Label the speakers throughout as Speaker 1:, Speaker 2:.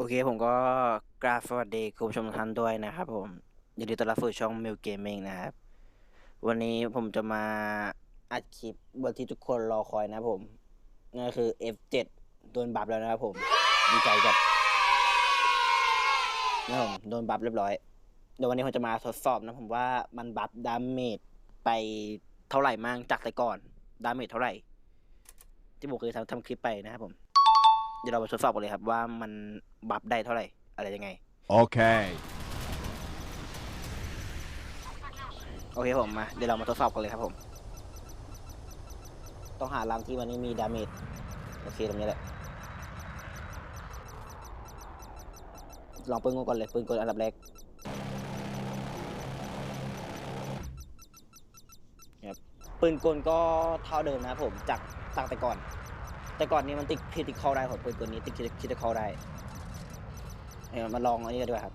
Speaker 1: โอเคผมก็กราบสวัสดีคุณผู้ชมทุกท่านด้วยนะครับผมยินดีต้อนรับสู่ช่อง Milk Gaming นะครับ วันนี้ผมจะมาอัดคลิปบนที่ทุกคนรอคอยนะผมนั่นคือ F7 โดนบัฟแล้วนะครับผมดีใจจัดนะครับผมโดนบัฟเรียบร้อยเดี๋ยววันนี้ผมจะมาทดสอบนะผมว่ามันบัฟดาเมจไปเท่าไหร่มั่งจากแต่ก่อนดาเมจเท่าไหร่ที่ผมเคยทำทำคลิปไปนะครับผม เดี๋ยวเราไปทดสอบกันเลยครับว่ามันบัฟได้เท่าไหร่ อะไรยังไง
Speaker 2: Okay.
Speaker 1: โอเคผมมา เดี๋ยวเรามาทดสอบกันเลยครับผม ต้องหารังที่มันไม่มีดาเมจโอเคตรงนี้แหละ ลองปืนกลก่อนเลยปืนกลอันดับแรกครับปืนกลก็เท่าเดิมนะครับผมจากตั้งแต่ก่อน แต่ก่อนนี้มันติดคริติคอลได้ผมปืนกลนี้ติดคริติคอลได้เดี๋ยมาลองอันนี้กันด้วยครับ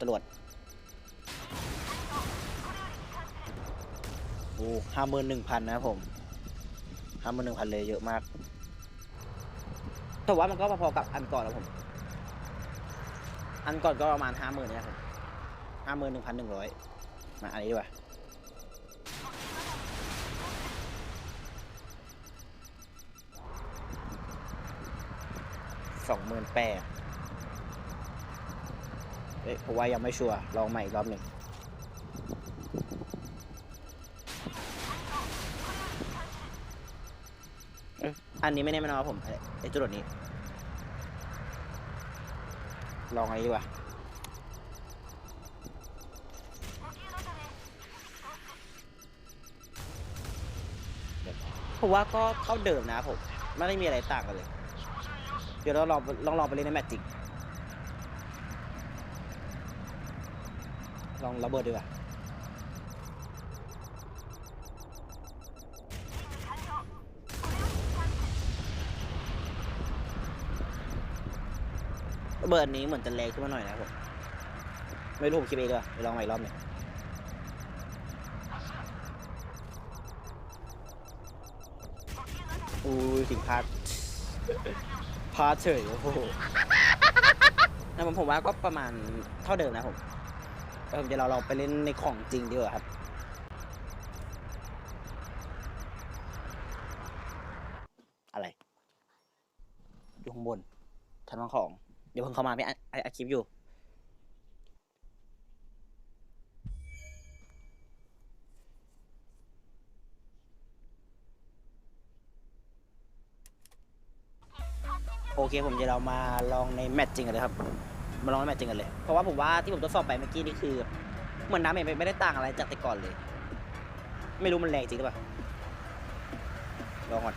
Speaker 1: ตำรวจโอ้ห้าหมื่นหนึ่งพันนะผมห้าหมื่นหนึ่งพันเลยเยอะมาก แต่ว่ามันก็พอๆกับอันก่อนแล้วผม อันก่อนก็ประมาณห้าหมื่นนี่นะครับห้าหมื่นหนึ่งพันหนึ่งร้อยมาอันนี้ดีกว่า องหมื่นแปดเอ้ยผมว่ายังไม่ชัวร์ลองใหม่อีกรอบหนึ่งอันนี้ไม่แน่ไม่นอนครับผมไอ้ไอ้จุดนี้ ลองอะไรดีกว่าผมว่าก็เท่าเดิมนะครับผม ไม่ได้มีอะไรต่างกันเลย เดี๋ยวเราลองลองลองไปเล่นในแมตช์จริงลองระเบิดดีกว่าระเบิดนี้เหมือนจะแรงขึ้นมาหน่อยนะครับผมไม่รู้ผมคิดเองด้วยไปลองใหม่รอบหนึ่งอุ้ยถึงพลาด พาเฉยโอ้โหนะผมผมว่าก็ประมาณเท่าเดิมนะผมแต่ผมจะเราเราไปเล่นในของจริงดีกว่าครับอะไรอยู่ข้างบนชั้นวางของ เดี๋ยวเพิ่งเข้ามาไม่อัดอัดอัดคลิปอยู่ โอเคผมจะเรามาลองในแมตช์จริงกันเลยครับ มาลองในแมตช์จริงกันเลย เพราะว่าผมว่าที่ผมทดสอบไปเมื่อกี้นี่คือ เหมือนน้ำเองไม่ได้ต่างอะไรจากแต่ก่อนเลย ไม่รู้มันแรงจริงหรือเปล่า ลองก่อน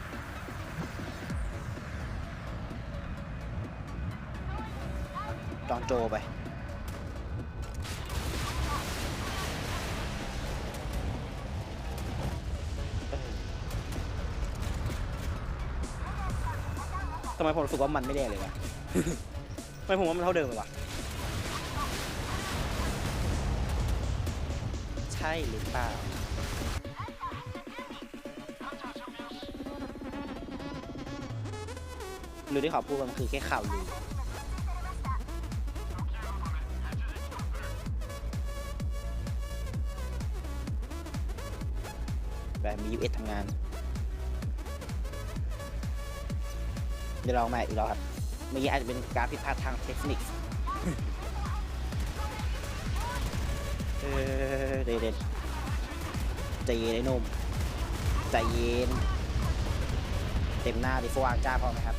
Speaker 1: จองโจไป ไมผมรู้สึกว่ามันไม่แรงเลยวะทำไมผมว่ามันเท่าเดิมเลยวะใช่หรือเปล่าหรือที่เขาพูดมันคือแค่ข่าวลือแบบมี US ทำงาน เดี๋ยวลองใหม่อีกรอบครับเมื่อกี้อาจจะเป็นการผิดพลาดทางเทคนิคเออเด็ดใจเย็นไอ้นุ่มใจเย็นเต็มหน้าดิฟวางจ้าพอไหมครับ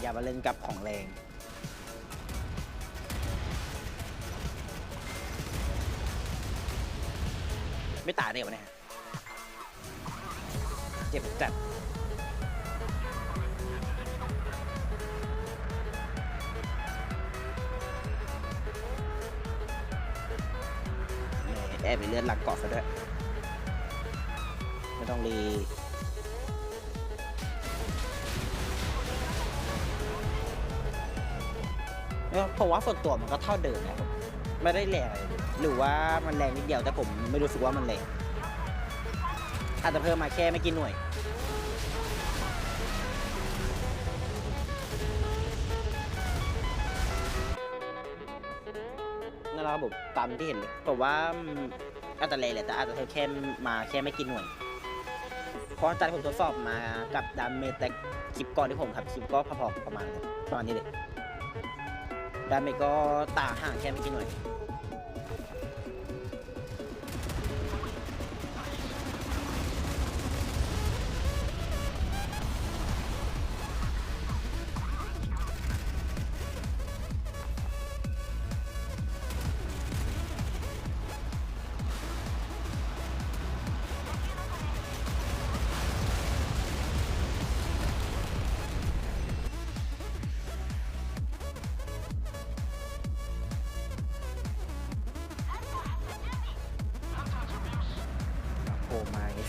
Speaker 1: อย่ามาเล่นกับของแรงไม่ตายได้เหรอเนี่ย เจ็บจัดแอบไปเลือดหลังเกาะซะด้วย ไม่ต้องรีเอ้ยผมว่าส่วนตัวมันก็เท่าเดิมนะครับไม่ได้แรงอะไรหรือว่ามันแรงนิดเดียวแต่ผมไม่รู้สึกว่ามันแรง อาจจะเพิ่มมาแค่ไม่กี่หน่วย นั่นแหละครับผมตามที่เห็นเลยผมว่าอาจจะเลยแหละแต่อาจจะแค่มาแค่ไม่กี่หน่วย เพราะจากที่ผมทดสอบมากับดัมเมตแต่คลิปก่อนที่ผมครับคลิปก็พอๆประมาณประมาณนี้เลยดัมเมจก็ต่างห่างแค่ไม่กี่หน่วย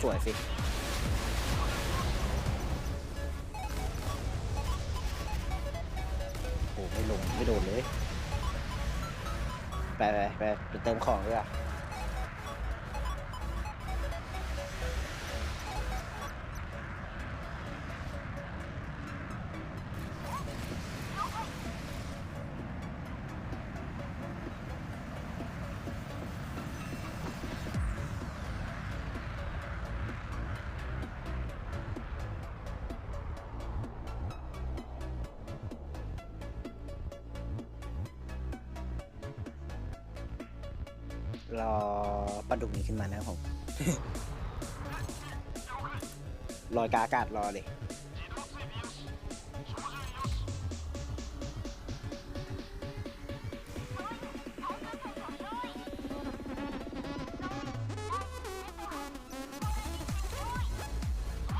Speaker 1: สวยสิ โอ้ไม่ลง ไม่โดนเลย ไปไปไปไปเติมของด้วย รอปลาดุกนี้ขึ้นมานะครับผมลอยกาอากาศรอเลย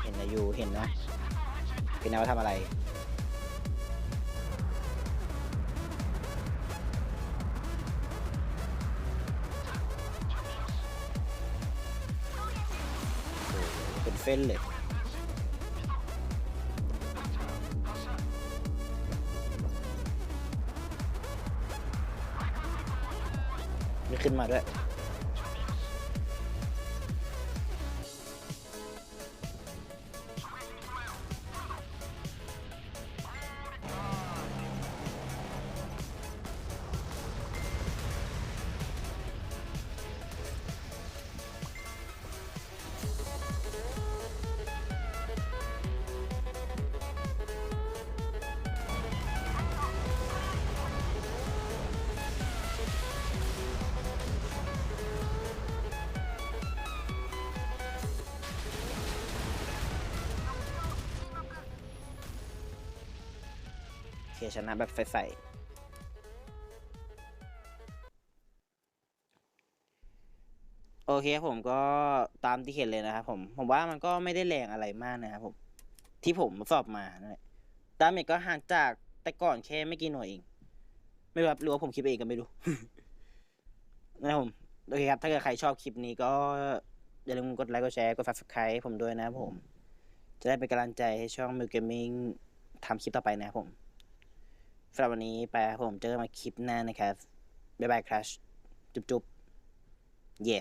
Speaker 1: เห็นนะอยู่เห็นนะเห็นนวทำอะไร เฟนเลยไม่ขึ้นมาด้วย ชนะแบบใสๆโอเคผมก็ตามที่เห็นเลยนะครับผม ผมว่ามันก็ไม่ได้แรงอะไรมากนะครับผม ที่ผมสอบมานั่นแหละดาเมจก็ห่างจากแต่ก่อนแค่ไม่กี่หน่วยเอง ไม่รู้ครับหรือว่าผมคิดไปเองก็ไม่รู้นะครับผมโอเคครับ ถ้าเกิดใครชอบคลิปนี้ก็อย่าลืมกดไลค์ กดแชร์ กด subscribe ให้ผมด้วยนะครับผม จะได้เป็นกำลังใจให้ช่องมิวเกมมิ่งทำคลิปต่อไปนะครับผม สำหรับวันนี้ไปครับผมเจอกันใหมาคลิปหน้านะครับ บ๊ายบายครัชจุ๊บๆเย่